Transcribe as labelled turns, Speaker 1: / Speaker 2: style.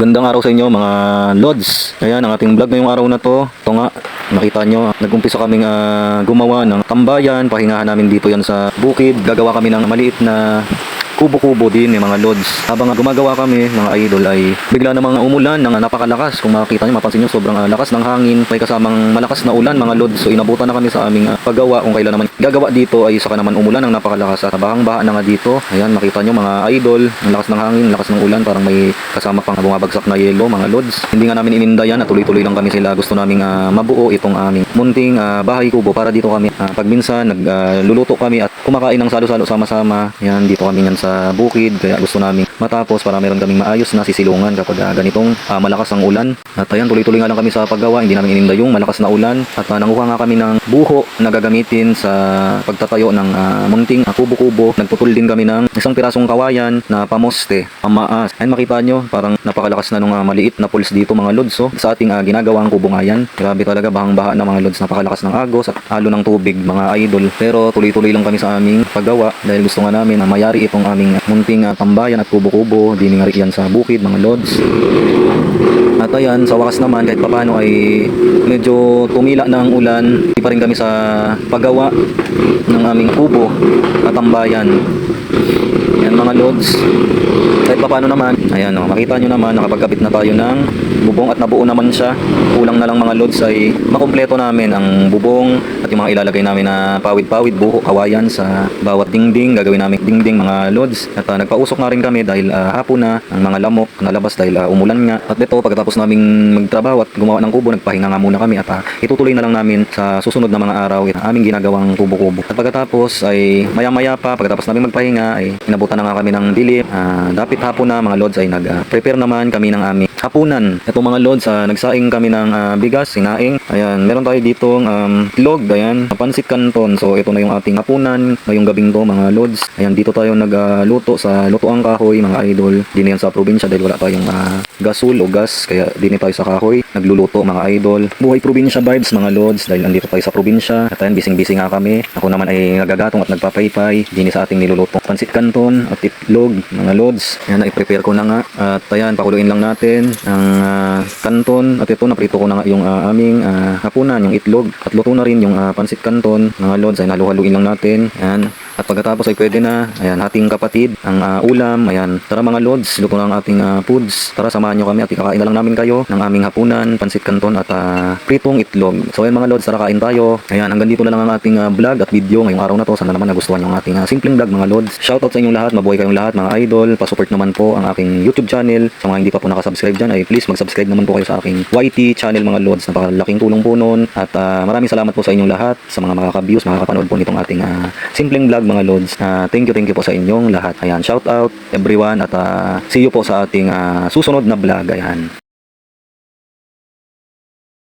Speaker 1: Gandang araw sa inyo mga Lods. Ayan ang ating vlog ngayong araw na to. Ito nga, nakita nyo, nag-umpisa kaming ah, gumawa ng tambayan. Pahingahan namin dito yan sa bukid. Gagawa kami ng maliit na kubo-kubo din yung mga lods. Habang gumagawa kami mga idol ay bigla namang umulan ng napakalakas. Kung makikita nyo, mapansin nyo sobrang ah, lakas ng hangin. May kasamang malakas na ulan mga lods. So inabutan na kami sa aming ah, paggawa. Kung kailan naman gagawa dito ay saka naman umulan ng napakalakas at bahang-baha na nga dito. Ayan, makita nyo mga idol. Ang lakas ng hangin, ang lakas ng ulan. Parang may kasama pang bumabagsak na yelo mga lods. Hindi nga namin ininda yan at tuloy-tuloy lang kami sila. Gusto naming ah, mabuo itong aming munting ah, bahay kubo para dito kami ah, pag minsan nagluluto kami at kumakain ng salo-salo sama-sama. Yan dito kami yan sa bukid kaya gusto namin matapos para meron kaming maayos na sisilungan kapag ah, ganitong ah, malakas ang ulan. At ayan tuloy-tuloy nga lang kami sa paggawa. Hindi namin ininda yung malakas na ulan at ah, nanguha nga kami ng buho na gagamitin sa pagtatayo ng ah, munting ah, kubo-kubo. Nagputol din kami ng isang pirasong kawayan na pamoste, pamaas. Ayan makita nyo, parang napakalakas na nung ah, maliit na pulse dito mga lods. So, sa ating ah, ginagawang kubo nga yan. Grabe talaga, bahang-baha na mga lods. Napakalakas ng agos at halo ng tubig mga idol. Pero tuloy-tuloy lang kami sa aming paggawa dahil gusto nga namin na mayari itong aming munting ah, tambayan at kubo-kubo. Di nga rin yan sa bukid mga lods. At ayan, sa wakas naman kahit papano ay medyo tumila ang ulan. Di pa rin kami sa paggawa ng aming kubo at tambayan. Yan mga lods. Papano naman, ayan o, makita nyo naman, nakapagkabit na tayo ng bubong at nabuo naman siya. Kulang na lang mga lods ay makumpleto namin ang bubong at yung mga ilalagay namin na pawid-pawid, buho, kawayan sa bawat dingding. Gagawin namin dingding mga lods. At ah, nagpausok na rin kami dahil ah, hapon na ang mga lamok nalabas dahil ah, umulan nga. At ito, pagkatapos naming magtrabaho at gumawa ng kubo, nagpahinga nga muna kami at ah, itutuloy na lang namin sa susunod na mga araw ang aming ginagawang kubo-kubo. At pagkatapos ay maya-maya pa, pagkatapos namin magpahinga ay inabutan na nga kami ng dilim. Ah, dapit hapon na mga lods ay nag-prepare naman kami ng aming hapunan. Ito mga lods, ah, nagsaing kami ng ah, bigas, sinaing. Ayan, meron tayo ditong um, log, ayan, pansit canton. So ito na yung ating hapunan ngayong gabing to mga lods. Ayan, dito tayo nagluto sa lutoang kahoy mga idol. Di yan sa probinsya dahil wala tayong ah, gasol o gas. Kaya di tayo sa kahoy. Nagluluto mga idol. Buhay probinsya vibes mga lods dahil andito tayo sa probinsya. At ayan, bising-bising nga kami. Ako naman ay nagagatong at nagpapaypay. Di ni sa ating niluluto. Pansit canton at itlog mga lods. Ayan, na-prepare ko na nga. At ayan, pakuluin lang natin ang ah, canton. At ito, naprito ko na nga yung ah, aming ah, hapunan, yung itlog. At luto na rin yung ah, pansit canton. Mga lods, ay naluhaluin lang natin. Ayan. At pagkatapos ay pwede na, ayan, hating kapatid, ang ah, ulam, ayan. Tara mga lods, luto ang ating ah, foods. Tara, samahan nyo kami at ikakain na lang namin kayo ng aming hapunan, pansit canton at ah, pritong itlog. So ayan mga lods, tara kain tayo. Ayan, hanggang dito na lang ang ating ah, vlog at video ngayong araw na to. Sana naman nagustuhan yung ating ah, simpleng vlog mga lods. Shoutout sa inyong lahat, mabuhay kayong lahat mga idol. Pasupport naman po ang aking YouTube channel. Sa mga hindi pa po nakasubscribe dyan, ay please mag-subscribe naman po kayo sa aking YT channel mga lods. Napakalaking tulong po noon. At ah, maraming salamat po sa inyong lahat, sa mga makaka-views, makakapanood po nitong ating ah, simpleng vlog mga lods. Ah, thank you, thank you po sa inyong lahat. Ayan, shout out everyone at ah, see you po sa ating ah, susunod na vlog. Ayan.